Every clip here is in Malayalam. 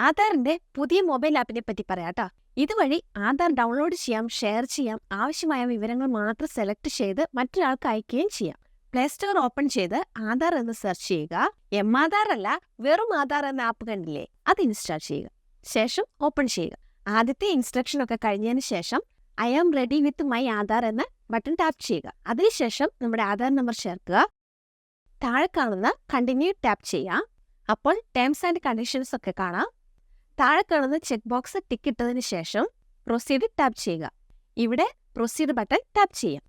ആധാറിന്റെ പുതിയ മൊബൈൽ ആപ്പിനെ പറ്റി പറയാട്ടോ ഇതുവഴി ആധാർ ഡൗൺലോഡ് ചെയ്യാം ഷെയർ ചെയ്യാം ആവശ്യമായ വിവരങ്ങൾ മാത്രം സെലക്ട് ചെയ്ത് മറ്റൊരാൾക്ക് അയക്കുകയും ചെയ്യാം. പ്ലേ സ്റ്റോർ ഓപ്പൺ ചെയ്ത് ആധാർ എന്ന് സെർച്ച് ചെയ്യുക. എം ആധാർ അല്ല വെറും ആധാർ എന്ന ആപ്പ് കണ്ടില്ലേ? അത് ഇൻസ്റ്റാൾ ചെയ്യുക. ശേഷം ഓപ്പൺ ചെയ്യുക. ആദ്യത്തെ ഇൻസ്ട്രക്ഷൻ ഒക്കെ കഴിഞ്ഞതിന് ശേഷം I am ready with my Aadhaar എന്ന ബട്ടൺ ടാപ്പ് ചെയ്യുക. അതിനുശേഷം നമ്മുടെ ആധാർ നമ്പർ ചേർക്കുക. താഴെ കാണുന്ന കണ്ടിന്യൂ ടാപ്പ് ചെയ്യുക അപ്പോൾ ടേംസ് ആൻഡ് കണ്ടീഷൻസ് ഒക്കെ കാണാം. താഴെ കാണുന്ന ചെക്ക് ബോക്സ് ടിക്ക് ഇട്ടതിന് ശേഷം പ്രൊസീഡ് ടാപ്പ് ചെയ്യുക. ഇവിടെ പ്രൊസീഡ് ബട്ടൺ ടാപ്പ് ചെയ്യാം.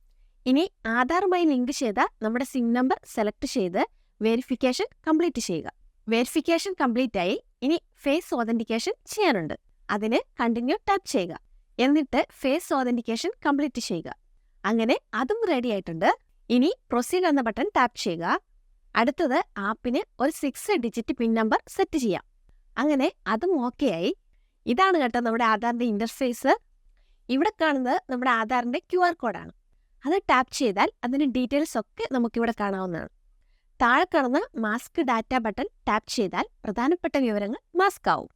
ഇനി ആധാറുമായി ലിങ്ക് ചെയ്ത നമ്മുടെ സിം നമ്പർ സെലക്ട് ചെയ്ത് വെരിഫിക്കേഷൻ കംപ്ലീറ്റ് ചെയ്യുക. വെരിഫിക്കേഷൻ കംപ്ലീറ്റ് ആയി ഇനി ഫേസ് ഓതന്റിക്കേഷൻ ചെയ്യാനുണ്ട്. അതിന് കണ്ടിന്യൂ ടാപ്പ് ചെയ്യുക. എന്നിട്ട് ഫേസ് ഓതന്റിക്കേഷൻ കംപ്ലീറ്റ് ചെയ്യുക. അങ്ങനെ അതും റെഡി ആയിട്ടുണ്ട്. ഇനി പ്രൊസീഡ് എന്ന ബട്ടൺ ടാപ്പ് ചെയ്യുക. അടുത്തത് ആപ്പിന് ഒരു six digit PIN number set ചെയ്യാം. അങ്ങനെ അതും ഓക്കെ ആയി. ഇതാണ് കേട്ടോ നമ്മുടെ ആധാറിന്റെ ഇന്റർഫേസ് ഇവിടെ കാണുന്നത് നമ്മുടെ ആധാറിന്റെ ക്യു ആർ കോഡാണ് അത് ടാപ്പ് ചെയ്താൽ അതിന്റെ ഡീറ്റെയിൽസ് ഒക്കെ നമുക്കിവിടെ കാണാവുന്നതാണ്. താഴെ കാണുന്ന മാസ്ക് ഡാറ്റ ബട്ടൺ ടാപ്പ് ചെയ്താൽ പ്രധാനപ്പെട്ട വിവരങ്ങൾ മാസ്ക് ആവും.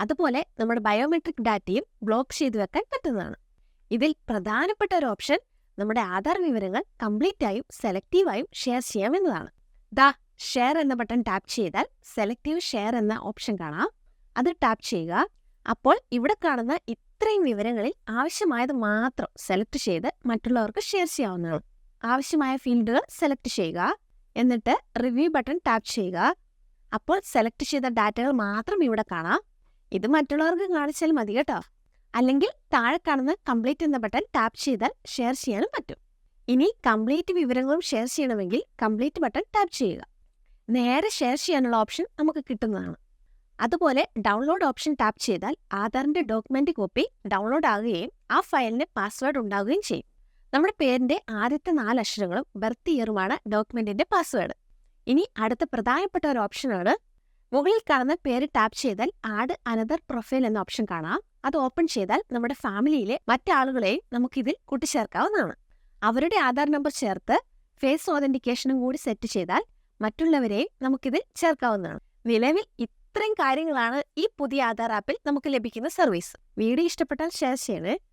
അതുപോലെ നമ്മുടെ ബയോമെട്രിക് ഡാറ്റയും ബ്ലോക്ക് ചെയ്തു വെക്കാൻ പറ്റുന്നതാണ്. ഇതിൽ പ്രധാനപ്പെട്ട ഒരു ഓപ്ഷൻ നമ്മുടെ ആധാർ വിവരങ്ങൾ കംപ്ലീറ്റ് ആയും സെലക്റ്റീവായും ഷെയർ ചെയ്യാം എന്നതാണ്. ദാ ഷെയർ എന്ന ബട്ടൺ ടാപ്പ് ചെയ്താൽ സെലക്റ്റീവ് ഷെയർ എന്ന ഓപ്ഷൻ കാണാം. അത് ടാപ്പ് ചെയ്യുക. അപ്പോൾ ഇവിടെ കാണുന്ന ഇത്രയും വിവരങ്ങളിൽ ആവശ്യമായത് മാത്രം സെലക്ട് ചെയ്ത് മറ്റുള്ളവർക്ക് ഷെയർ ചെയ്യാവുന്നതാണ്. ആവശ്യമായ ഫീൽഡുകൾ സെലക്ട് ചെയ്യുക. എന്നിട്ട് റിവ്യൂ ബട്ടൺ ടാപ്പ് ചെയ്യുക. അപ്പോൾ സെലക്ട് ചെയ്ത ഡാറ്റകൾ മാത്രം ഇവിടെ കാണാം. ഇത് മറ്റുള്ളവർക്ക് കാണിച്ചാൽ മതി കേട്ടോ. അല്ലെങ്കിൽ താഴെ കാണുന്ന കംപ്ലീറ്റ് എന്ന ബട്ടൺ ടാപ്പ് ചെയ്താൽ ഷെയർ ചെയ്യാനും പറ്റും. ഇനി കംപ്ലീറ്റ് വിവരങ്ങളും ഷെയർ ചെയ്യണമെങ്കിൽ കംപ്ലീറ്റ് ബട്ടൺ ടാപ്പ് ചെയ്യുക. നേരെ ഷെയർ ചെയ്യാനുള്ള ഓപ്ഷൻ നമുക്ക് കിട്ടുന്നതാണ്. അതുപോലെ ഡൗൺലോഡ് ഓപ്ഷൻ ടാപ്പ് ചെയ്താൽ ആധാറിന്റെ ഡോക്യുമെന്റ് കോപ്പി ഡൗൺലോഡ് ആകുകയും ആ ഫയലിന് പാസ്വേഡ് ഉണ്ടാവുകയും ചെയ്യും. നമ്മുടെ പേരിന്റെ ആദ്യത്തെ നാല് അക്ഷരങ്ങളും ബർത്ത് ഇയറുമാണ് ഡോക്യുമെന്റിന്റെ പാസ്വേഡ് ഇനി അടുത്ത പ്രധാനപ്പെട്ട ഒരു ഓപ്ഷനാണ് മുകളിൽ കാണുന്ന പേര് ടാപ്പ് ചെയ്താൽ ആഡ് അനദർ പ്രൊഫൈൽ എന്ന ഓപ്ഷൻ കാണാം. അത് ഓപ്പൺ ചെയ്താൽ നമ്മുടെ ഫാമിലിയിലെ മറ്റാളുകളെയും നമുക്കിതിൽ കൂട്ടിച്ചേർക്കാവുന്നതാണ്. അവരുടെ ആധാർ നമ്പർ ചേർത്ത് ഫേസ് ഓതന്റിക്കേഷനും കൂടി സെറ്റ് ചെയ്താൽ മറ്റുള്ളവരെയും നമുക്കിത് ചേർക്കാവുന്നതാണ്. നിലവിൽ ഇത്രയും കാര്യങ്ങളാണ് ഈ പുതിയ ആധാർ ആപ്പിൽ നമുക്ക് ലഭിക്കുന്ന സർവീസ്. വീഡിയോ ഇഷ്ടപ്പെട്ടാൽ ഷെയർ ചെയ്യണേ.